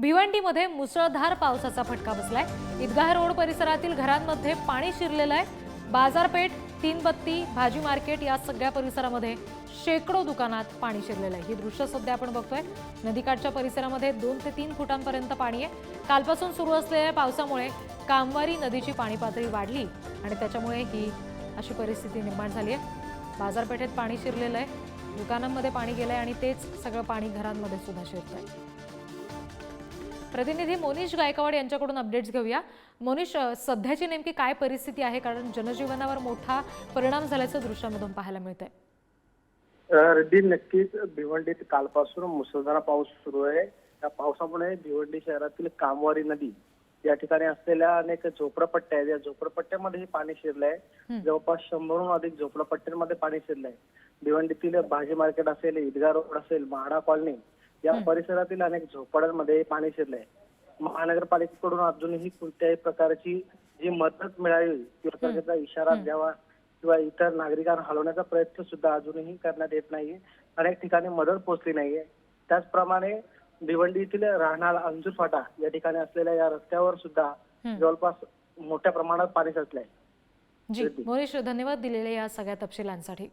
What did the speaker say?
भिवंडीमध्ये मुसळधार पावसाचा फटका बसलाय. ईदगाह रोड परिसरातील घरांमध्ये पाणी शिरलेलं आहे. बाजारपेठ तीन बत्ती भाजी मार्केट या सगळ्या परिसरामध्ये शेकडो दुकानात पाणी शिरलेलं आहे. ही दृश्य सध्या आपण बघतोय. नदीकाठच्या परिसरामध्ये दोन ते तीन फुटांपर्यंत पाणी आहे. कालपासून सुरू असलेल्या पावसामुळे कामवारी नदीची पाणी पातळी वाढली आणि त्याच्यामुळे ही अशी परिस्थिती निर्माण झाली आहे. बाजारपेठेत पाणी शिरलेलं आहे. दुकानांमध्ये पाणी गेलं आहे आणि तेच सगळं पाणी घरांमध्ये सुद्धा शिरतं आहे प्रतिनिधी मोनिश गायकवाड यांच्याकडून अपडेट्स घेऊया. मोनिश सध्याची नेमकी काय परिस्थिती आहे? कारण जनजीवनावर मोठा परिणाम झाल्याचं दृश्यामधून पाहायला मिळतंय. रेड्डी नक्कीच भिवंडीत कालपासून मुसळधार पाऊस सुरू आहे. या पावसामुळे भिवंडी शहरातील कामवारी नदी या ठिकाणी असलेल्या अनेक झोपडपट्ट्या आहेत. या झोपडपट्ट्यामध्ये पाणी शिरलं आहे जवळपास शंभरहून अधिक झोपडपट्ट्यांमध्ये पाणी शिरलं आहे भिवंडीतील भाजी मार्केट असेल ईदगाह रोड असेल म्हाडा कॉलनी या परिसरातील अनेक झोपड्यांमध्ये पाणी शिरलंय. महानगरपालिकेकडून अजूनही कोणत्याही प्रकारची जी मदत मिळावी किंवा त्याचा इशारा द्यावा किंवा इतर नागरिकांना हलवण्याचा प्रयत्न सुद्धा अजूनही करण्यात येत नाहीये. अनेक ठिकाणी मदत पोहोचली नाहीये. त्याचप्रमाणे भिवंडीतील राहणार अंजूर फाटा या ठिकाणी असलेल्या या रस्त्यावर सुद्धा. जवळपास मोठ्या प्रमाणात पाणी साचलंय. जी मोनिश धन्यवाद दिलेल्या या सगळ्या तपशिलांसाठी.